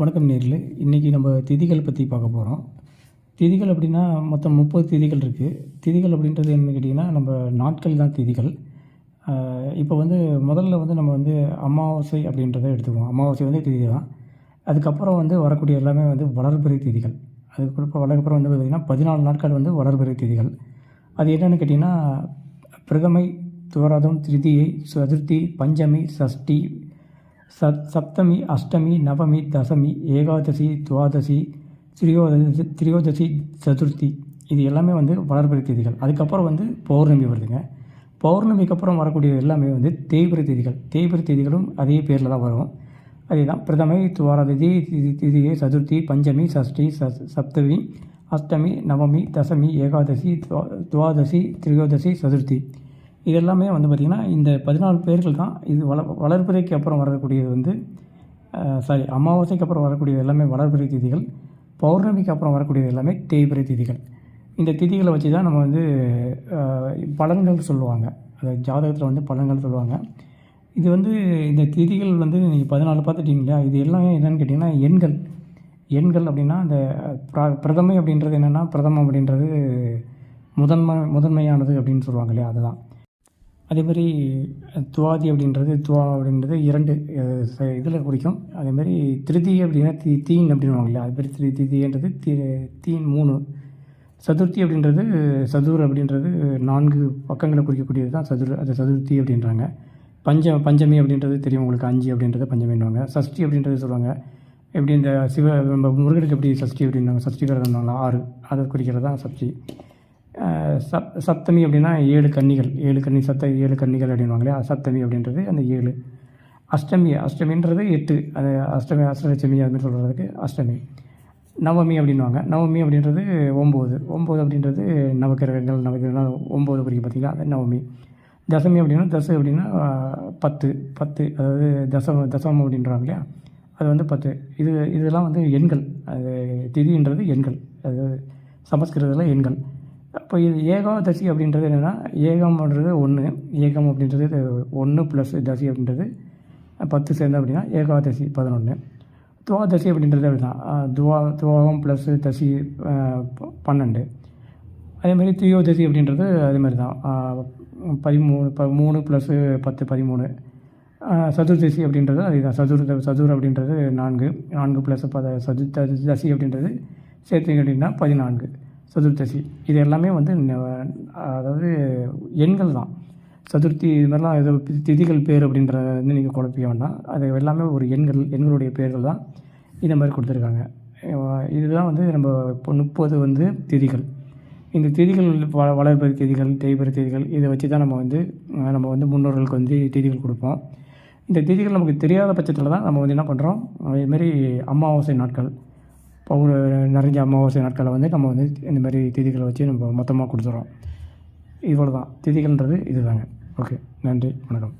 வணக்கம் நேரில் இன்றைக்கி நம்ம திதிகள் பற்றி பார்க்க போகிறோம் திதிகள் அப்படின்னா மொத்தம் முப்பது திதிகள் இருக்குது திதிகள் அப்படின்றது என்னென்னு கேட்டிங்கன்னா நம்ம நாட்கள் தான் திதிகள். இப்போ வந்து முதல்ல வந்து நம்ம வந்து அமாவாசை அப்படின்றத எடுத்துக்குவோம். அமாவாசை வந்து திதி தான். அதுக்கப்புறம் வந்து வரக்கூடிய எல்லாமே வந்து வளர்பிறை திதிகள். அதுக்கப்புறம் வளர்க்கப்புறம் வந்து பார்த்திங்கன்னா பதினாலு நாட்கள் வந்து வளர்பிறை திதிகள். அது என்னென்னு கேட்டிங்கன்னா பிரதமை துவராதம் திருதியை சதுர்த்தி பஞ்சமி சஷ்டி சத் சப்தமி அஷ்டமி நவமி தசமி ஏகாதசி துவாதசி திரியோதசி திரியோதசி சதுர்த்தி. இது எல்லாமே வந்து வளர்பிறை தேதிகள். அதுக்கப்புறம் வந்து பௌர்ணமி வருதுங்க. பௌர்ணமிக்கு அப்புறம் வரக்கூடியது எல்லாமே வந்து தேய்பிறை தேதிகள். தேய்பிறை தேதிகளும் அதே பேரில் தான் வரும். அதே தான் பிரதமை துவாரதி திதியை சதுர்த்தி பஞ்சமி சஷ்டி ச சப்தமி அஷ்டமி நவமி தசமி ஏகாதசி துவா துவாதசி திரியோதசி சதுர்த்தி. இது எல்லாமே வந்து பார்த்திங்கன்னா இந்த பதினாலு பேர்கள் தான் இது வள வளர்பிறைக்கு அப்புறம் வரக்கூடியது வந்து சாரி அமாவாசைக்கு அப்புறம் வரக்கூடியது எல்லாமே வளர்பிறை திதிகள் பௌர்ணமிக்கு அப்புறம் வரக்கூடியது எல்லாமே தேய்பிறை திதிகள். இந்த திதிகளை வச்சு தான் நம்ம வந்து பலன்கள் சொல்லுவாங்க. அதாவது ஜாதகத்தில் வந்து பலன்கள் சொல்லுவாங்க. இது வந்து இந்த திதிகள் வந்து நீங்கள் பதினாலு பார்த்துட்டிங்களா? இது எல்லாமே என்னென்னு கேட்டிங்கன்னா எண்கள். எண்கள் அப்படின்னா அந்த பிர- பிரதமை அப்படின்றது என்னென்னா பிரதமம் அப்படின்றது முதன்மை முதன்மையானது அப்படின்னு சொல்லுவாங்க இல்லையா? அதுதான். அதே மாதிரி துவாதி அப்படின்றது துவா அப்படின்றது இரண்டு இதில் குறிக்கும். அதேமாரி மாதிரி திருதி அப்படின்னா தி தீன் அப்படின்வாங்க இல்லையா? அது மாதிரி திரு திதின்றது தி தீன் மூணு. சதுர்த்தி அப்படின்றது சதுர் அப்படின்றது நான்கு பக்கங்களை குறிக்கக்கூடியது தான் சதுர் அது சதுர்த்தி அப்படின்றாங்க. பஞ்ச பஞ்சமி அப்படின்றது தெரியும் உங்களுக்கு அஞ்சு அப்படின்றது பஞ்சமின்வாங்க சஷ்டி அப்படின்றது சொல்லுவாங்க. எப்படி இந்த சிவ நம்ம முருகனுக்கு எப்படி சஷ்டி அப்படின்னாங்க சஷ்டி விரதம்னாங்களா ஆறு. அதை குறிக்கிறது தான் சஷ்டி. சப் சப்தமி அப்படின்னா ஏழு கன்னிகள் ஏழு கன்னி சத்த ஏழு கன்னிகள் அப்படின்வாங்களே சப்தமி அப்படின்றது அந்த ஏழு. அஷ்டமி அஷ்டமின்றது எட்டு அது அஷ்டமி அஷ்டலட்சுமி அதுமாதிரி சொல்கிறதுக்கு அஷ்டமி. நவமி அப்படின்வாங்க நவமி அப்படின்றது ஒம்பது. ஒம்பது அப்படின்றது நவக்கிரகங்கள் நவக்கிரகங்கள் ஒம்பது குறிக்க பார்த்தீங்களா அது நவமி. தசமி அப்படின்னா தசு அப்படின்னா பத்து பத்து அதாவது தசம தசமம் அப்படின்றாங்க இல்லையா? அது வந்து பத்து. இது இதெல்லாம் வந்து எண்கள். அது திதின்றது எண்கள். அது சமஸ்கிருதத்தில் எண்கள். அப்போ இது ஏகாதசி அப்படின்றது என்னென்னா ஏகம்ன்றது ஒன்று ஏகம் அப்படின்றது ஒன்று ப்ளஸ் தசி அப்படின்றது பத்து சேர்ந்து அப்படின்னா ஏகாதசி பதினொன்று துவாதசி அப்படின்றது அப்படிதான் தான் துவா துவாகம் ப்ளஸ் தசி ப- பன்னெண்டு. அதேமாதிரி திரியோதசி அப்படின்றது அதே மாதிரி தான் பதிமூணு ப மூணு ப்ளஸ்ஸு பத்து பதிமூணு. சதுர்தசி அப்படின்றது அதுதான். சதுர் சதுர் அப்படின்றது நான்கு. நான்கு ப்ளஸ் பத சது தசி அப்படின்றது சேர்த்திங்க அப்படின்னா பதினான்கு. சதுர்த்தசி இது எல்லாமே வந்து அதாவது எண்கள் தான். சதுர்த்தி இது மாதிரிலாம் ஏதோ திதிகள் பேர் அப்படின்றத வந்து நீங்கள் குழப்பிக்க வேண்டாம். அது எல்லாமே ஒரு எண்கள் எண்களுடைய பேர்கள் தான். இந்த மாதிரி கொடுத்துருக்காங்க. இதுதான் வந்து நம்ம இப்போ முப்பது வந்து திதிகள். இந்த திதிகள் வ வளர்பெரு திதிகள் தேய்பிறை திதிகள் இதை வச்சு தான் நம்ம வந்து நம்ம வந்து முன்னோர்களுக்கு வந்து திதிகள் கொடுப்போம். இந்த திதிகள் நமக்கு தெரியாத பட்சத்தில் தான் நம்ம வந்து என்ன பண்ணுறோம் இதுமாரி அமாவாசை நாட்கள். பவுன நிறைஞ்ச அமாவாசை நாட்களை வந்து நம்ம வந்து இந்த மாதிரி திதிகளை வச்சு நம்ம மொத்தமாக கொடுத்துறோம். இவ்வளோ தான் திதிகள்ன்றது இதுதாங்க. ஓகே நன்றி. வணக்கம்.